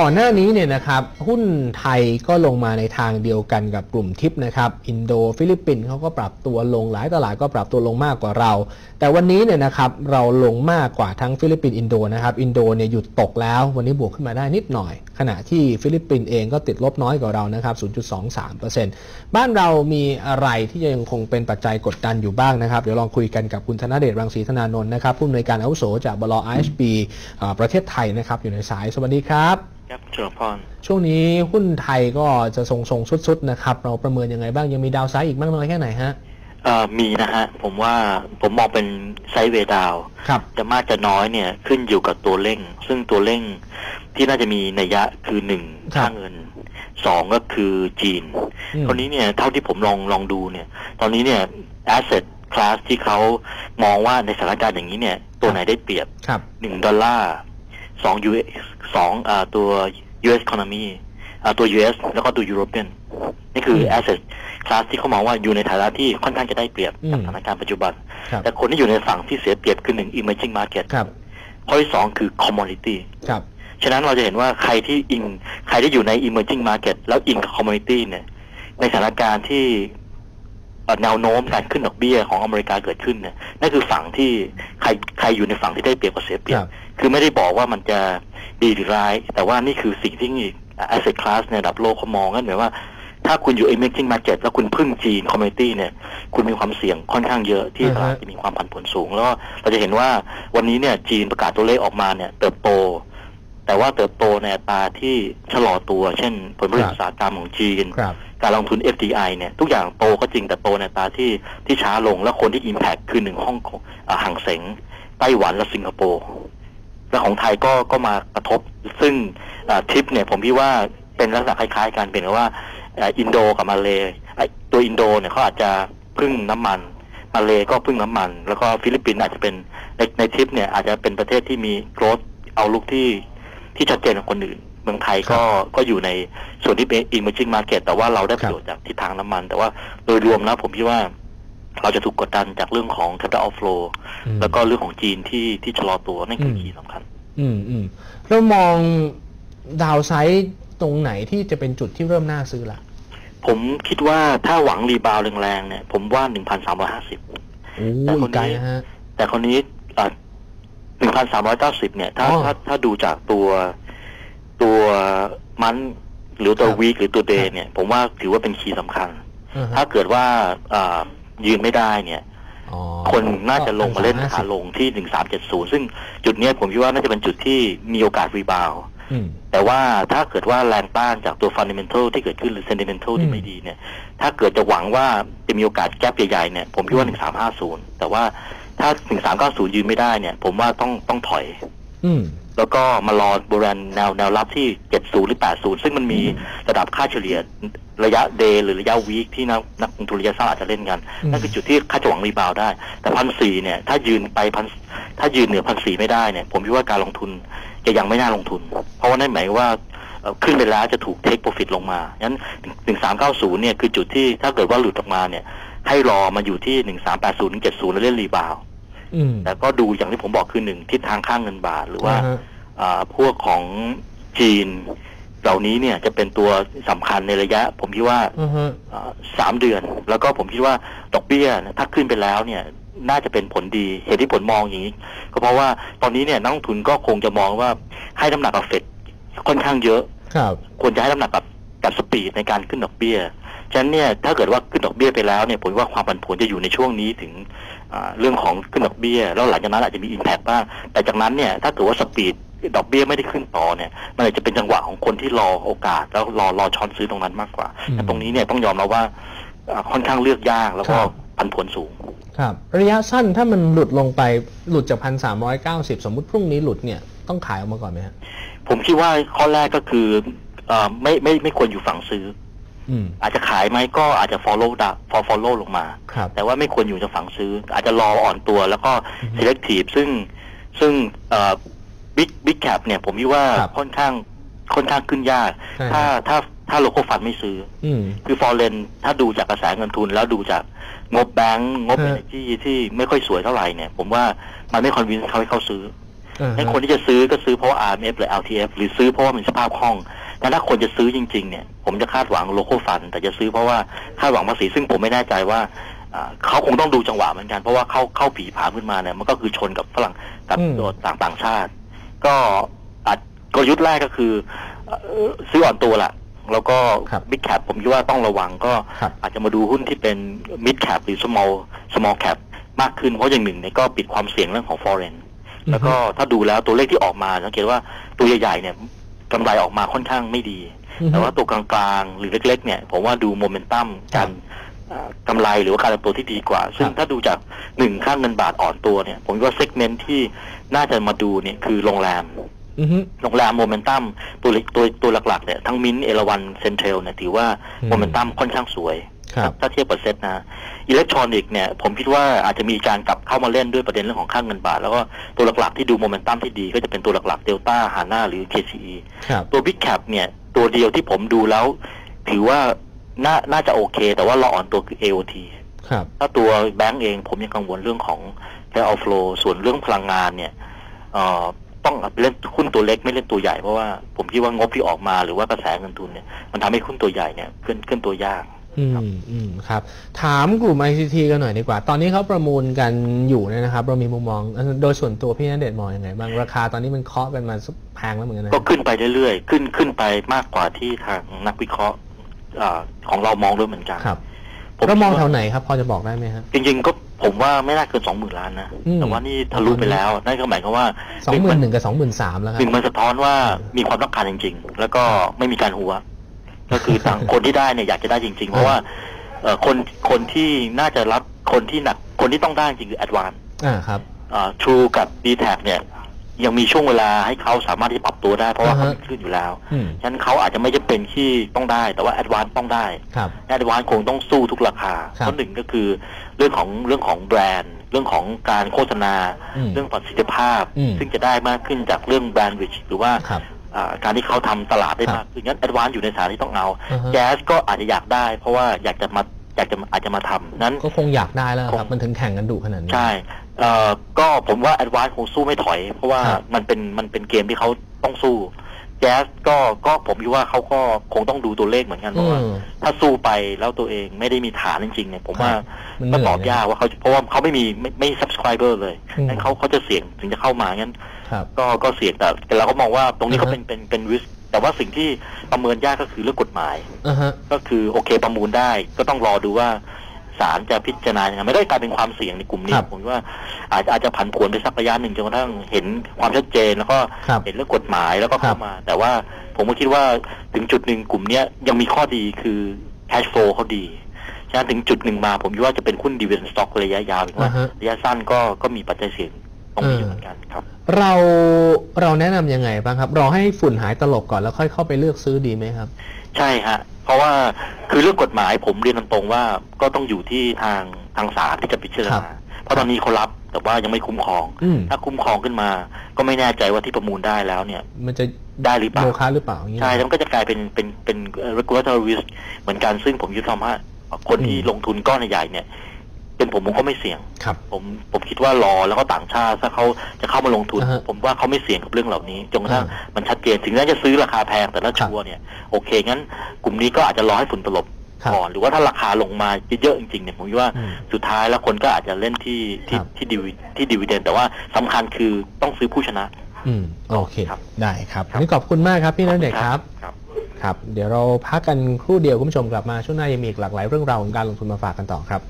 ก่อนหน้านี้เนี่ยนะครับหุ้นไทยก็ลงมาในทางเดียวกันกับกลุ่มทิปนะครับอินโดฟิลิปปินส์เขาก็ปรับตัวลงหลายตลาดก็ปรับตัวลงมากกว่าเรา แต่วันนี้เนี่ยนะครับเราลงมากกว่าทั้งฟิลิปปินส์อินโดนะครับอินโดเนี่ยหยุดตกแล้ววันนี้บวกขึ้นมาได้นิดหน่อย ขณะที่ฟิลิปปินส์เองก็ติดลบน้อยกว่าเรานะครับ 0.23%บ้านเรามีอะไรที่ยังคงเป็นปัจจัยกดดันอยู่บ้างนะครับเดี๋ยวลองคุยกันกับคุณธนเดชรังสีธนานนท์นะครับผู้อำนวยการอาวุโสจากบลอไอชบีประเทศไทยนะครับอยู่ในสายสวัสดีครับครับเจริญพรช่วงนี้หุ้นไทยก็จะทรงๆสุดๆนะครับ เราประเมินยังไงบ้างยังมีดาวไซด์อีกมากน้อยแค่ไหนฮะเอ่อมีนะฮะ ผมว่าผมมองเป็นไซด์เวย์ดาวน์ครับจะมากจะน้อยเนี่ยขึ้นอยู่กับตัวเร่ง ซึ่งตัวเร่งที่น่าจะมีนัยยะคือหนึ่งครับค่าเงินสองก็คือจีนอืมคราวนี้เนี่ยเท่าที่ผมลองลองดูเนี่ย ตอนนี้เนี่ย asset class ที่เขามองว่าในสถานการณ์อย่างนี้เนี่ย ตัวไหนได้เปรียบครับหนึ่งดอลลาร์ สอง US สองอ่าตัว US economy อ่าตัว US แล้วก็ตัว European นี่คือม asset class ที่เขามองว่าอยู่ในฐานะที่ค่อนข้างจะได้เปรียบอืมจากสถานการณ์ปัจจุบันครับแต่คนที่อยู่ในฝั่งที่เสียเปรียบคือหนึ่ง emerging market ครับข้อที่สองคือ commodity ครับฉะนั้นเราจะเห็นว่าใครที่อิง ใครที่อยู่ใน emerging market แล้วอิงกับ commodity เนี่ยในสถานการณ์ที่เอ่อ แนวโน้มการขึ้นดอกเบี้ยของอเมริกาเกิดขึ้นเนี่ยนั่นคือฝั่งที่ใครใครอยู่ในฝั่งที่ได้เปรียบกับเสียเปรียครับบคือไม่ได้บอกว่ามันจะดีหรือร้าย แต่ว่านี่คือสิ่งที่ asset class ในระดับโลกเขามองกันหมายว่าถ้าคุณอยู่ emerging market แล้วคุณพึ่งจีน commodity เนี่ยคุณมีความเสี่ยงค่อนข้างเยอะที่ตลาดจะมีความผันผวนสูง แล้วก็เราจะเห็นว่าวันนี้เนี่ยจีนประกาศตัวเลขออกมาเนี่ยเติบโต แต่ว่าเติบโตในอัตราที่ชะลอตัว เช่น ผลผลิตครับอุตสาหกรรมของจีนครับการลงทุน FDI เนี่ยทุกอย่างโตก็จริงแต่โตในอัตราที่ที่ช้าลงแล้วคนที่ Impact คือหนึ่งฮ่องกงอ่าห่างเสงไต้หวันและสิงคโปร์และของไทยก็ก็มากระทบ ซึ่งอ่าทริปเนี่ยผมพี่ว่าเป็นลักษณะคล้ายๆกันเป็นว่าอ่าอินโดกับมาเลไอ้ตัวอินโดเนี่ยเขาอาจจะพึ่งน้ำมัน มาเลก็พึ่งน้ำมัน แล้วก็ฟิลิปปินส์อาจจะเป็นในในทริปเนี่ยอาจจะเป็นประเทศที่มีโกรธเอาลุกที่ ที่ชัดเจนกว่าคนอื่น เมืองไทยก็ก็อยู่ในส่วนที่เป็น emerging market แต่ว่าเราได้ประโยชน์จากทิศทางน้ำมัน แต่ว่าโดยรวมแล้วผมคิดว่าเราจะถูกกดดันจากเรื่องของ capital outflow อืมแล้วก็เรื่องของจีนที่ที่ชะลอตัวนั่นคืออมคีย์สำคัญ อืมอืมเรามองดาวไซด์ตรงไหนที่จะเป็นจุดที่เริ่มน่าซื้อละผมคิดว่าถ้าหวังรีบาวด์แรงๆเนี่ย ผมว่า1,350โอ้แต่ยคนนี้ไกลนะฮะแต่คนนี้อ่า1,390เนี่ยถ้าอ๋อถ้าถ้าดูจากตัวตัวมันหรือตัวครับวีคหรือตัวเดครัย์บเนี่ย ผมว่าถือว่าเป็นคีย์สำคัญอ่าฮะถ้าเกิดว่าอ่ายืนไม่ได้เนี่ยอ๋อคนน่าจะลงมาเล่นก็ขาลงที่1370ซึ่งจุดเนี้ยผมคิดว่าน่าจะเป็นจุดที่มีโอกาสรีบาวด์อืมแต่ว่าถ้าเกิดว่าแรงต้านจากตัวฟันเดเมนทัลที่เกิดขึ้นหรือเซนติเมนทัลอืที่มไม่ดีเนี่ย ถ้าเกิดจะหวังว่าจะมีโอกาสแก๊ปใหญ่ๆเนี่ยผมคิดว่า1350แต่ว่า ถ้า1390ยืนไม่ได้เนี่ย ผมว่าต้องต้องถอย อืมแล้วก็มารอบริเวณแนวแนวรับที่ 70 หรือ 80 ซึ่งมันมีระดับค่าเฉลี่ยระยะเดย์หรือระยะวีคที่นักนักลงทุนระยะสั้นอาจจะเล่นกันอืมนั่นคือจุดที่ค่าจะหวังรีบาวด์ได้ แต่พันสี่เนี่ย ถ้ายืนไปพันถ้ายืนเหนือพันสี่ไม่ได้เนี่ย ผมคิดว่าการลงทุนจะยังไม่น่าลงทุน เพราะว่านั่นหมายว่าเอ่อขึ้นไปแล้วจะถูกเทคโปรฟิตลงมางั้นหนึ่งสามเก้าศูนย์เนี่ยคือจุดที่ถ้าเกิดว่าหลุดออกมาเนี่ย ให้รอมาอยู่ที่หนึ่งสามแปดศูนย์ถึงเจ็ดศูนย์แล้วเล่นรีบาวด์อืม แต่ก็ดูอย่างที่ผมบอกคือหนึ่งทิศทางข้างเงินบาทหรือว่าอ่ฮะอ่าพวกของจีน เหล่านี้เนี่ยจะเป็นตัวสำคัญในระยะ ผมคิดว่าอ่าฮะอ่าสามเดือน แล้วก็ผมคิดว่าดอกเบี้ยเนี่ยถ้าขึ้นไปแล้วเนี่ยน่าจะเป็นผลดีเหตุที่ผลมองอย่างนี้ ก็เพราะว่าตอนนี้เนี่ยนักลงทุนก็คงจะมองว่าให้น้ำหนักกับเฟดค่อนข้างเยอะครับควรจะให้น้ำหนักกับกับสปีดในการขึ้นดอกเบี้ย ฉะนั้นเนี่ยถ้าเกิดว่าขึ้นดอกเบี้ยไปแล้วเนี่ยผมว่าความผันผวนจะอยู่ในช่วงนี้ถึงอ่าเรื่องของขึ้นดอกเบี้ย แล้วหลังจากนั้นอาจจะมีอิมแพกบ้างแต่จากนั้นเนี่ยถ้าเกิดว่าสปีดดอกเบี้ยไม่ได้ขึ้นต่อเนี่ยมันอาจจะเป็นจังหวะของคนที่รอโอกาส แล้วรอรอช้อนซื้อตรงนั้นมากกว่าอืมแต่ตรงนี้เนี่ยต้องยอมรับว่าอ่าค่อนข้างเลือกยากแล้วก็ครับผันผวนสูง ครับ ระยะสั้นถ้ามันหลุดลงไปหลุดจากพันสามร้อยเก้าสิบสมมติพรุ่งนี้หลุดเนี่ยต้องขายออกมาก่อนไหมฮะผมคิดว่าข้อแรกก็คือเอ่อไม่ไม่ไม่ควรอยู่ฝั่งซื้อ อืมอาจจะขายไหมก็อาจจะ follow ด follow ลงมาครับแต่ว่าไม่ควรอยู่จะฝั่งซื้อ อาจจะรออ่อนตัวแล้วก็อือฮึ selective ซึ่งซึ่งเอ่อ big big cap เนี่ยผมคิดว่าครับค่อนข้างค่อนข้างขึ้นยากใช่ถ้าถ้าถ้า local fund ไม่ซื้ออืมคือ foreign ถ้าดูจากกระแสเงินทุนแล้วดูจากงบแบงก์งบฮะ energy ที่ไม่ค่อยสวยเท่าไหร่เนี่ย ผมว่ามันไม่ convince เขาให้เขาซื้ออ่าฮะให้คนที่จะซื้อก็ซื้อเพราะว่า RMF หรือ LTF หรือซื้อเพราะว่ามันสภาพคล่องแต่ถ้าคนจะซื้อจริง ๆ เนี่ย ผมจะคาดหวังโลโก้ฟัน แต่จะซื้อเพราะว่าคาดหวังภาษีซึ่งผมไม่แน่ใจว่าอ่าเขาคงต้องดูจังหวะเหมือนกันเพราะว่าเข้าเข้าผีผาขึ้นมาเนี่ยมันก็คือชนกับฝรั่งกับอืมโดดต่างต่างชาติ ก็อาจกลยุทธ์แรกก็คือเอ่อซื้ออ่อนตัวละแล้วก็ครับบิ๊กแคปผมคิดว่าต้องระวังก็ครับอาจจะมาดูหุ้นที่เป็น mid cap หรือ small small cap มากขึ้นเพราะอย่างหนึ่งเนี่ยก็ปิดความเสี่ยงเรื่องของ foreign แล้วก็ถ้าดูแล้วตัวเลขที่ออกมาสังเกตว่าตัวใหญ่ๆเนี่ยกำไรออกมาค่อนข้างไม่ดีอือฮึ แต่ว่าตัวกลางๆ หรือเล็ก ๆ เนี่ย ผมว่าดูโมเมนตัมครักาบรเอ่อกำไรหรือว่าการเติบโตที่ดีกว่า ซึ่งครับถ้าดูจากหนึ่งค่างเงินบาทอ่อนตัวเนี่ย ผมว่าเซกเมนต์ที่น่าจะมาดูเนี่ยคือโรงแรมอือฮึโรงแรมโมเมนตัมตัวเล็กตัวตัวหลักๆเนี่ยทั้งมินเอราวันเซนเทลเนี่ยถือว่าอืมโมเมนตัมค่อนข้างสวยครับถ้าเทียบกับเซ็ตนะอิเล็กทรอนิกส์เนี่ยผมคิดว่าอาจจะมีการกลับเข้ามาเล่นด้วยประเด็นเรื่องของค่างเงินบาท แล้วก็ตัวหลักๆที่ดูโมเมนตัมที่ดีก็จะเป็นตัวหลักๆเดลต้าฮาน่าหรือ KCE ครับตัว Big Cap เนี่ย ตัวเดียวที่ผมดูแล้ว ถือว่าน่าน่าจะโอเค แต่ว่าเราอ่อนตัวคือ AOT ครับ ถ้าตัวแบงก์เองผมยังกังวลเรื่องของ cash outflow ส่วนเรื่องพลังงานเนี่ยเอ่อต้องเล่นหุ้นตัวเล็กไม่เล่นตัวใหญ่เพราะว่าผมคิดว่างบที่ออกมาหรือว่ากระแสเงินทุนเนี่ยมันทำให้หุ้นตัวใหญ่เนี่ยขึ้นขึ้นตัวยาก อืมอืมครับ ถามกลุ่ม ICT กันหน่อยดีกว่า ตอนนี้เขาประมูลกันอยู่เนี่ยนะครับ เรามีมุมมอง โดยส่วนตัวพี่ณเดชน์มองยังไงบ้างราคาตอนนี้มันเคาะกันมาสักแพงแล้วเหมือนกันนะก็ขึ้นไปเรื่อยๆ ขึ้นขึ้นไปมากกว่าที่ทางนักวิเคราะห์อาของเรามองด้วยเหมือนกันครับผมเรามองคิดแถว่วไหนครับ พอจะบอกได้ไหมครับจริงๆก็ผมว่าไม่น่าเกินสองหมื่นล้านนะอืมแต่ว่านี่ทะลุไปแล้ว นั่นก็หมายความว่าสองหมื่นหนึ่งกับสองหมื่นสามแล้วคหรับนึ่งมันสะท้อนว่ามีความต้องการจริง ๆ แล้วก็ไม่มีการหัว ก็คือต่างคนที่ได้เนี่ยอยากจะได้จริง ๆ เพราะว่าเอ่อคนคนที่น่าจะรับคนที่หนักคนที่ต้องได้จริงคือแอดวานอ่าครับทรูกับ d t แทเนี่ยยังมีช่วงเวลาให้เขาสามารถที่จะปรับตัวได้เพราะว่าอ่าเขาฮะมีคลื่นอยู่แล้วอืมฉะนั้นเขาอาจจะไม่จำเป็นที่ต้องได้ แต่ว่าแอดวานต้องได้ครับแอดวานคงต้องสู้ทุกราคาครับเพราะหนึ่งก็คือเรื่องของเรื่องของแบรนด์ เรื่องของการโฆษณาอืมเรื่องประสิทธิภาพอืมซึ่งจะได้มากขึ้นจากเรื่องแบรนด์วิชหรือว่าครับอ่า การที่เขาทำตลาดได้ครับมากขึ้นงั้นแอดวานอยู่ในสถานที่ต้องเอาอ่าฮะแก๊สก็อาจจะอยากได้ เพราะว่าอยากจะมาอยากจะอาจจะมาทำนั้นก็คงอยากได้แล้วครับคงมันถึงแข่งกันดุขนาดนี้ใช่เอ่อก็ผมว่าแอดวานคงสู้ไม่ถอย เพราะว่าครับมันเป็นมันเป็นเกมที่เขาต้องสู้ แก๊สก็ก็ผมคิดว่าเขาก็คงต้องดูตัวเลขเหมือนกันเพอืราะว่ามถ้าสู้ไปแล้วตัวเองไม่ได้มีฐานจริงๆเนี่ยผมว่ามันเหก็นื่อยตอบยากว่าเขาเพราะว่าเขาไม่มีไม่ไม่ subscriber เลยอืมงั้นเขาเขาจะเสี่ยงถึงจะเข้ามางั้นครับก็ก็เสี่ยงแต่แต่เราก็มองว่าตรงนี้อ่าเขาฮะเป็นเป็นเป็นริสแต่ว่าสิ่งที่ประเมินยากก็คือเรื่องกฎหมายอ่าฮะก็คือโอเคประมูลได้ก็ต้องรอดูว่า ศาลจะพิจารณายังไงไม่ได้กลายเป็นความเสี่ยงในกลุ่มนี้ครับผมว่าอาจอาจจะผันผวนไปสักระยะหนึ่งจนกระทั่งเห็นความชัดเจนแล้วก็ครับเห็นเรื่องกฎหมายแล้วก็ครัเข้าบมา แต่ว่าผมก็คิดว่าถึงจุดหนึ่งกลุ่มเนี้ยยังมีข้อดีคือ cash flow เขาดีฉะนั้นถึงจุดหนึ่งมา ผมคิดว่าจะเป็นหุ้น dividend stock ระยะยาวหรือว่าอ่าฮะระยะสั้นก็ก็มีปัจจัยเสี่ยงตรงนี้อยู่เออเหมือนกันครับ เราเราแนะนำยังไงบ้างครับ รอให้ฝุ่นหายตลบก่อนแล้วค่อยเข้าไปเลือกซื้อดีไหมครับ ใช่ฮะ เพราะว่าคือเรื่องกฎหมายผมเรียนตรงๆว่าก็ต้องอยู่ที่ทางทางศาลที่จะพิจารครัณาบเพราะตอนนี้เขารับแต่ว่ายังไม่คุ้มครองอืมถ้าคุ้มครองขึ้นมา ก็ไม่แน่ใจว่าที่ประมูลได้แล้วเนี่ย มันจะได้หรือเปล่าโมคะหรือเปล่าอย่างเงี้ยใช่แล้วมันก็จะกลายเป็นเป็นเป็นเอ่อ regulatory risk เหมือนกันซึ่งผมยึดคำว่าคนที่อืมลงทุนก้อนใหญ่ๆเนี่ย เป็นผมผมก็ไม่เสี่ยงครับผมผมคิดว่ารอแล้วก็ต่างชาติถ้าเขาจะเข้ามาลงทุนอ่าฮะผมว่าเขาไม่เสี่ยงกับเรื่องเหล่านี้จนกระทั่งอ่ามันชัดเจนถึงแม้จะซื้อราคาแพงแต่ถ้าครับชัวร์เนี่ยโอเคงั้นกลุ่มนี้ก็อาจจะรอให้ฝุ่นตลบครับก่อนหรือว่าถ้าราคาลงมาเยอะๆจริงๆเนี่ยผมคิดว่าอืมสุดท้ายแล้วคนก็อาจจะเล่นที่ที่ครับที่ดิวที่ดิวเดนแต่ว่าสำคัญคือต้องซื้อผู้ชนะ อืมโอเคครับได้ครับครับวันนี้ขอบคุณมากครับพี่นันเด็กครับครับครับ เดี๋ยวเราพักกันครู่เดียวคุณผู้ชมกลับมาช่วงหน้ายังมีอีกหลากหลายเรื่องราวของการลงทุนมาฝากกันต่อครับ